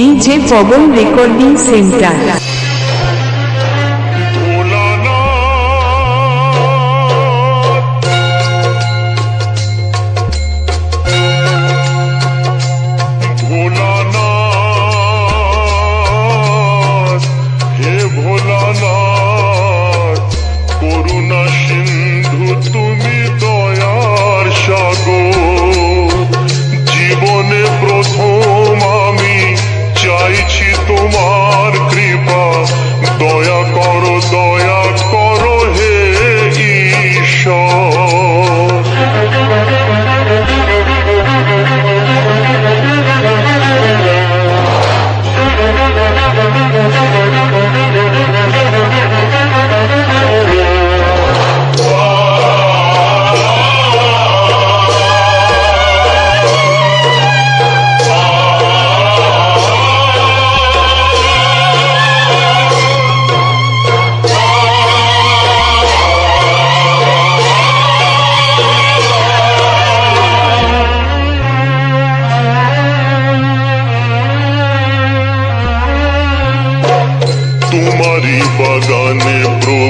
DJ Pawan recording centre. Come on.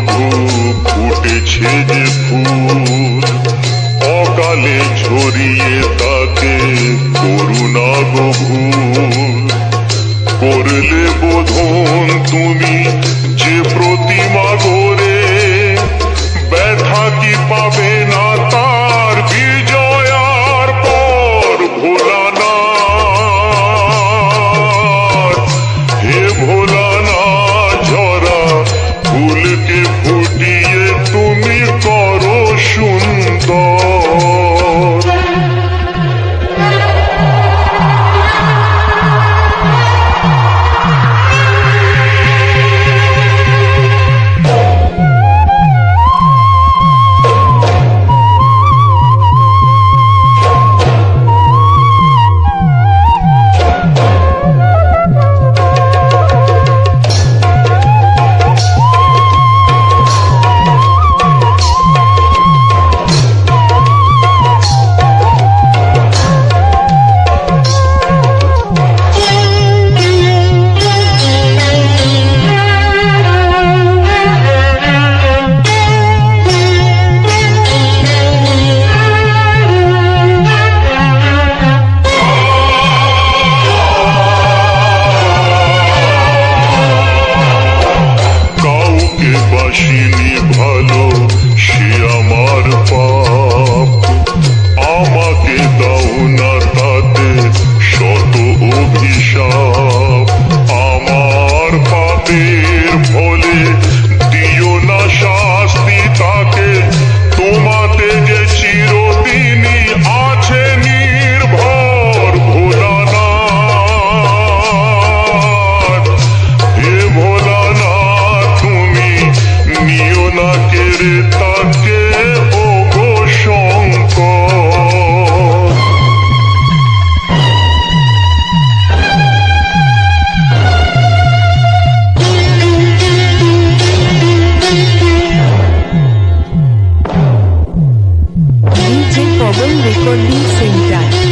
বুক ফুটেছে যে ফুল। অকালে ছড়িয়ে তাকে করুণা ভুল। করলে বোধন তুমি যে প্রতিমা গড়ে Czech Owen Recording Central.